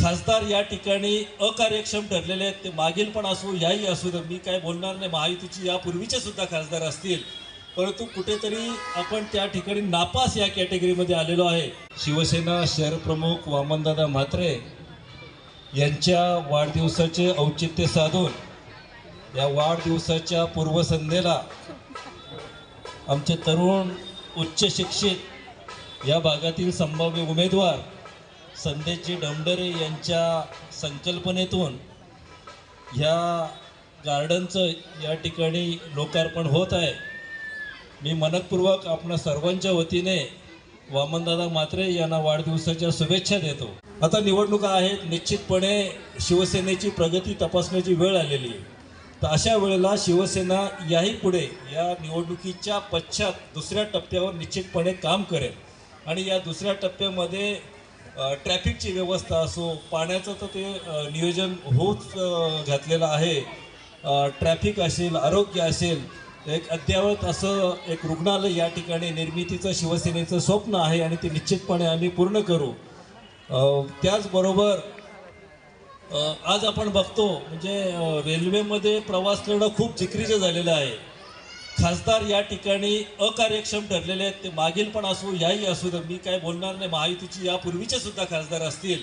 खासदार या ठिकाणी अकार्यक्षम ठरलेले आहेत ते मागील पण असो याही असू दे मी काय बोलणार नाही महायुतीची यापूर्वीचे सुद्धा खासदार असतील. परंतु कुठेतरी आपण त्या ठिकाणी नापास या कॅटेगरीमध्ये आलेलो आहे. शिवसेना शहर प्रमुख वामनदादा म्हात्रे यांच्या वाढदिवसाचे औचित्य साधून या वाढदिवसाच्या पूर्वसंध्येला आमचे तरुण उच्च शिक्षित या भागातील संभाव्य उमेदवार संदेशजी डमडरे यांच्या संकल्पनेतून ह्या गार्डनचं या ठिकाणी लोकार्पण होत आहे. मी मनपूर्वक आपणा सर्वांच्या वतीने वामनदादा मात्रे यांना वाढदिवसाच्या शुभेच्छा देतो. आता निवडणुका आहेत. निश्चितपणे शिवसेनेची प्रगती तपासण्याची वेळ आलेली आहे. तर अशा वेळेला शिवसेना याही पुढे या निवडणुकीच्या पश्चात दुसऱ्या टप्प्यावर निश्चितपणे काम करेल. आणि या दुसऱ्या टप्प्यामध्ये ट्रॅफिकची व्यवस्था असो पाण्याचं तर ते नियोजन होत घातलेलं आहे. ट्रॅफिक असेल आरोग्य असेल एक अद्ययावत असं एक रुग्णालय या ठिकाणी निर्मितीचं शिवसेनेचं स्वप्न आहे आणि ते निश्चितपणे आम्ही पूर्ण करू. त्याचबरोबर आज आपण बघतो म्हणजे रेल्वेमध्ये प्रवास करणं खूप जिक्रीचं झालेलं आहे. खासदार या ठिकाणी अकार्यक्षम ठरलेले आहेत ते मागील पण असो याही असू दे मी काय बोलणार नाही महायुतीची यापूर्वीचे सुद्धा खासदार असतील.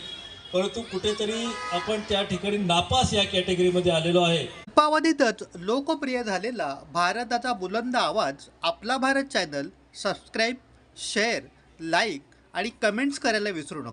परंतु कुठेतरी आपण त्या ठिकाणी नापास या कॅटेगरीमध्ये आलेलो आहे. अल्पावधीतच लोकप्रिय झालेला भारताचा बुलंद आवाज आपला Bharat channel subscribe share like आणि कमेंट्स करायला विसरू नका.